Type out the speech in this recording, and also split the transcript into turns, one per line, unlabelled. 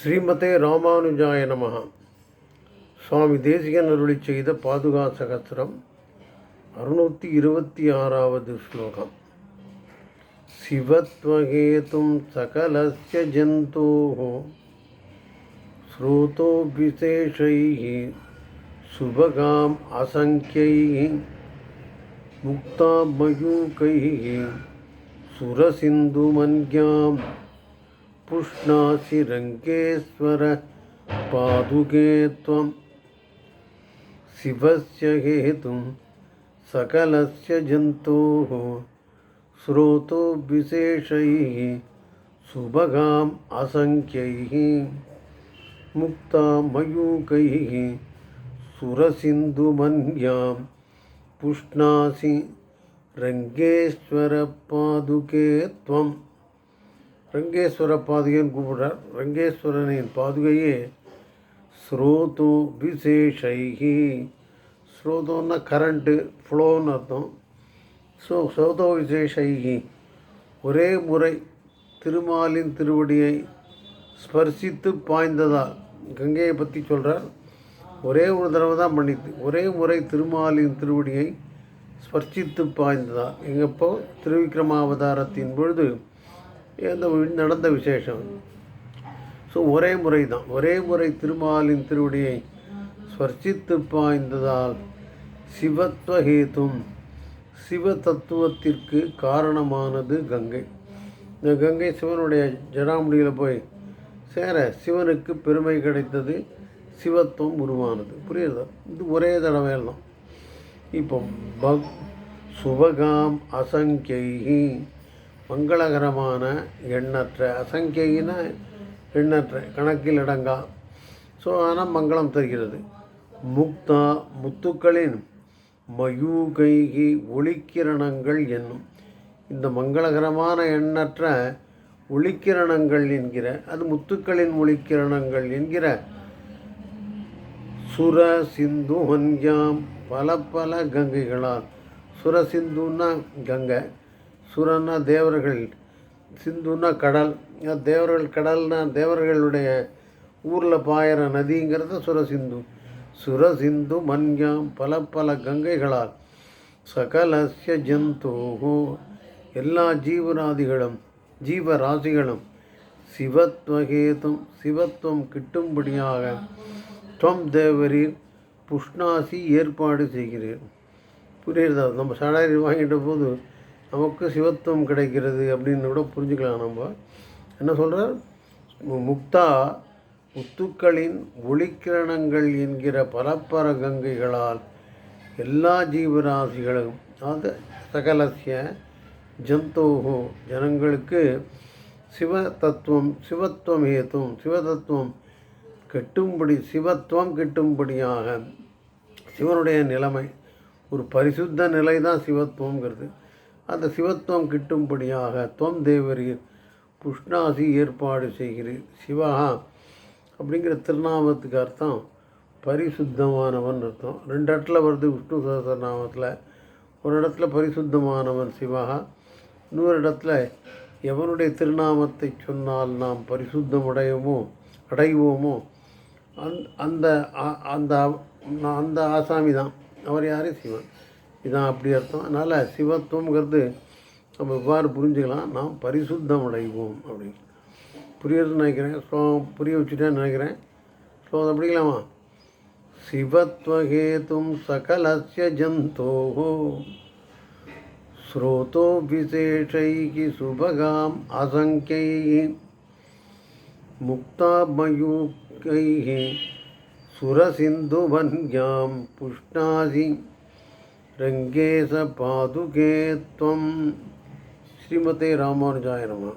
ஸ்ரீமதே ராமானுஜாய நமஹ சுவாமி தேசிகன் அருளி செய்த பாதுகா சகசிரம் அறுநூற்றி இருபத்தி ஆறாவது ஸ்லோகம் சிவத்வகேதும் சகலஸ்ய ஜந்தோः ஸ்ரோதோ விசேஷைः சுபகாம் அசங்கியைः முக்தா மயூகைः சுரசிந்துமன்யாம் पुष्णासि रङ्गेश्वर पादुके त्वं। शिवस्य हेतुं सकलस्य जन्तोः स्रोतो विशेषैः सुभगाम् असङ्ख्यैः, मुक्तामयूकैः, सुरसिन्धुमन्यां पुष्णासि रङ्गेश्वरपादुके त्वम्। ரங்கேஸ்வர பாதுகைன்னு கூப்பிடுறார். ரங்கேஸ்வரனின் பாதுகையே ஸ்ரோதோ விசேஷைகி ஸ்ரோதோன்னா கரண்ட்டு ஃப்ளோன்னு அர்த்தம். ஸோ ஸ்ரோதோ விசேஷைகி ஒரே முறை திருமாலின் திருவடியை ஸ்பர்சித்து பாய்ந்ததால் கங்கையை பற்றி சொல்கிறார் ஒரே ஒரு தடவை தான் பண்ணித்து ஒரே முறை திருமாலின் திருவடியை ஸ்பர்சித்து பாய்ந்ததால் எங்கப்போ திருவிக்ரமாவதாரத்தின் பொழுது இந்த நடந்த விசேஷம். ஸோ ஒரே முறை தான் ஒரே முறை திருமாலின் திருவடியை ஸ்பர்சித்து பாய்ந்ததால் சிவத்வஹேதும் சிவ தத்துவத்திற்கு காரணமானது கங்கை. இந்த கங்கை சிவனுடைய ஜடாமுடியில் போய் சேர சிவனுக்கு பெருமை கிடைத்தது சிவத்துவம் உருவானது. புரியுதா? இது ஒரே தடவையில் தான் இப்போ பக் சுபகாம் அசங்கை மங்களகரமான எண்ணற்ற அசங்கியின எண்ணற்ற கணக்கில் அடங்கா. ஸோ ஆனால் மங்களம் தருகிறது. முக்தா முத்துக்களின் மயூகைகி ஒளிக்கிரணங்கள் என்னும். இந்த மங்களகரமான எண்ணற்ற ஒளிக்கிரணங்கள் என்கிற அது முத்துக்களின் ஒளிக்கிரணங்கள் என்கிற சுர சிந்து ஹன்யாம் பல பல கங்கைகளால். சுர சிந்துன்னா கங்கை. சுரன்னா தேவர்கள் சிந்துன்னா கடல். தேவர்கள் கடல்னா தேவர்களுடைய ஊரில் பாயிற நதிங்கிறது சுரசிந்து. சுரசிந்து மன்யாம் பல பல கங்கைகளால் சகலசிய ஜந்தோகோ எல்லா ஜீவராதிகளும் ஜீவராசிகளும் சிவத்வகேதம் சிவத்துவம் கிட்டும்படியாக துவம் தேவரீர் புஷ்ணாசி ஏற்பாடு செய்கிறீர் புரியுறதா நம்ம சடாரி வாங்கிட்ட போது நமக்கு சிவத்துவம் கிடைக்கிறது அப்படின்னு கூட புரிஞ்சுக்கலாம் நம்ம. என்ன சொல்கிறார் முக்தா முத்துக்களின் ஒளிக்கிரணங்கள் என்கிற பரப்பர கங்கைகளால் எல்லா ஜீவராசிகளும் அதாவது சகலசிய ஜந்தோகோ ஜனங்களுக்கு சிவ தத்துவம் சிவத்துவம் ஏத்தும் சிவதத்துவம் கெட்டும்படி சிவத்துவம் கெட்டும்படியாக சிவனுடைய நிலைமை ஒரு பரிசுத்த நிலை தான் சிவத்துவங்கிறது அந்த சிவத்துவம் கிட்டும்படியாக துவம் தேவரீர் புஷ்ணாசி ஏற்பாடு செய்கிறீர் சிவஹா அப்படிங்கிற திருநாமத்துக்கு அர்த்தம் பரிசுத்தமானவன் அர்த்தம். ரெண்டு இடத்துல வருது விஷ்ணு சகசரநாமத்தில். ஒரு இடத்துல பரிசுத்தமானவன் சிவஹா இன்னொரு இடத்துல எவனுடைய திருநாமத்தை சொன்னால் நாம் பரிசுத்தம் அடையுமோ அடைவோமோ அந் அந்த அந்த அந்த ஆசாமி தான் அவர் யாரே? சிவன். இதான் அப்படி அர்த்தம் அதனால் சிவத்துவங்கிறது நம்ம இவ்வாறு புரிஞ்சுக்கலாம் நாம் பரிசுத்தம் அடைவோம் அப்படின்னு புரியுறதுன்னு நினைக்கிறேன் ஸ்லோகம் புரிய வச்சுட்டேன்னு நினைக்கிறேன் ஸ்லோகம் படிக்கலாமா சிவத்வகேதும் சகலசிய ஜந்தோ ஸ்ரோதோ விசேஷைகி சுபகாம் அசங்கியை मुक्तामयूकैः सुरसिन्धुवन्यां पुष्णासि ரங்கேச பாதுகே ஸ்ரீமதே ராமானுஜாய நம